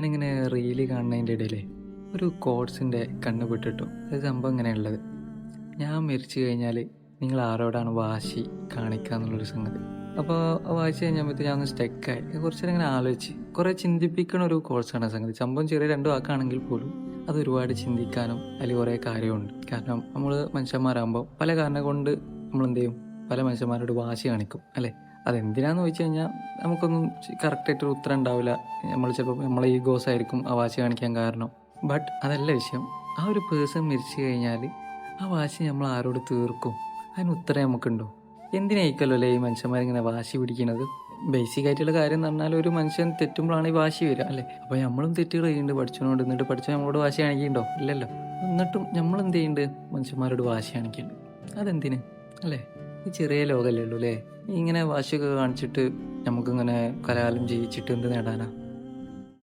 ഞാനിങ്ങനെ റീൽ കാണുന്നതിന്റെ ഇടയിൽ ഒരു കോഡ്സിന്റെ കണ്ണ് പെട്ടിട്ടു. അത് സംഭവം ഇങ്ങനെയുള്ളത്. ഞാൻ മരിച്ചു കഴിഞ്ഞാൽ നിങ്ങൾ ആരോടാണ് വാശി കാണിക്കുക എന്നുള്ളൊരു സംഗതി. അപ്പോൾ വായിച്ചു കഴിഞ്ഞപ്പോൾ ഞാൻ ഒന്ന് സ്റ്റെക്കായി കുറച്ച് നേരം ഇങ്ങനെ ആലോചിച്ച്. കുറേ ചിന്തിപ്പിക്കണ ഒരു കോഴ്സാണ് സംഗതി. സംഭവം ചെറിയ രണ്ട് വാക്കാണെങ്കിൽ പോലും അത് ഒരുപാട് ചിന്തിക്കാനും അതിൽ കുറേ കാര്യമുണ്ട്. കാരണം നമ്മൾ മനുഷ്യന്മാരാകുമ്പോൾ പല കാരണം കൊണ്ട് നമ്മൾ എന്ത് ചെയ്യും? പല മനുഷ്യന്മാരോട് വാശി കാണിക്കും അല്ലേ? അതെന്തിനാന്ന് ചോദിച്ചു കഴിഞ്ഞാൽ നമുക്കൊന്നും കറക്റ്റായിട്ടൊരു ഉത്തരം ഉണ്ടാവില്ല നമ്മൾ ചിലപ്പോൾ നമ്മളെ ഈഗോസ് ആയിരിക്കും ആ വാശി കാണിക്കാൻ കാരണം. ബട്ട് അതല്ല വിഷയം. ആ ഒരു പേഴ്സൺ മരിച്ചു കഴിഞ്ഞാൽ ആ വാശി നമ്മൾ ആരോട് തീർക്കും? അതിന് ഉത്തരം നമുക്കുണ്ടോ? എന്തിനായിക്കല്ലോ അല്ലേ ഈ മനുഷ്യന്മാരിങ്ങനെ വാശി പിടിക്കുന്നത് ബേസിക് ആയിട്ടുള്ള കാര്യം എന്ന് പറഞ്ഞാൽ ഒരു മനുഷ്യൻ തെറ്റുമ്പോഴാണ് ഈ വാശി വരിക അല്ലേ? അപ്പോൾ നമ്മളും തെറ്റുകൾ ചെയ്യുന്നുണ്ട് പഠിച്ചുകൊണ്ട് എന്നിട്ട് പഠിച്ച നമ്മളോട് വാശി കാണിക്കുന്നുണ്ടോ ഇല്ലല്ലോ. എന്നിട്ടും നമ്മൾ എന്ത് ചെയ്യുന്നുണ്ട്? മനുഷ്യന്മാരോട് വാശി കാണിക്കുന്നുണ്ട്. അതെന്തിന്? അല്ലേ? ഈ ചെറിയ ലോകമല്ലേ ഉള്ളൂ അല്ലേ ഇങ്ങനെ വാശിയൊക്കെ കാണിച്ചിട്ട് നമുക്കിങ്ങനെ കലാലം ജീവിച്ചിട്ട് എന്ത് നേടാനാ?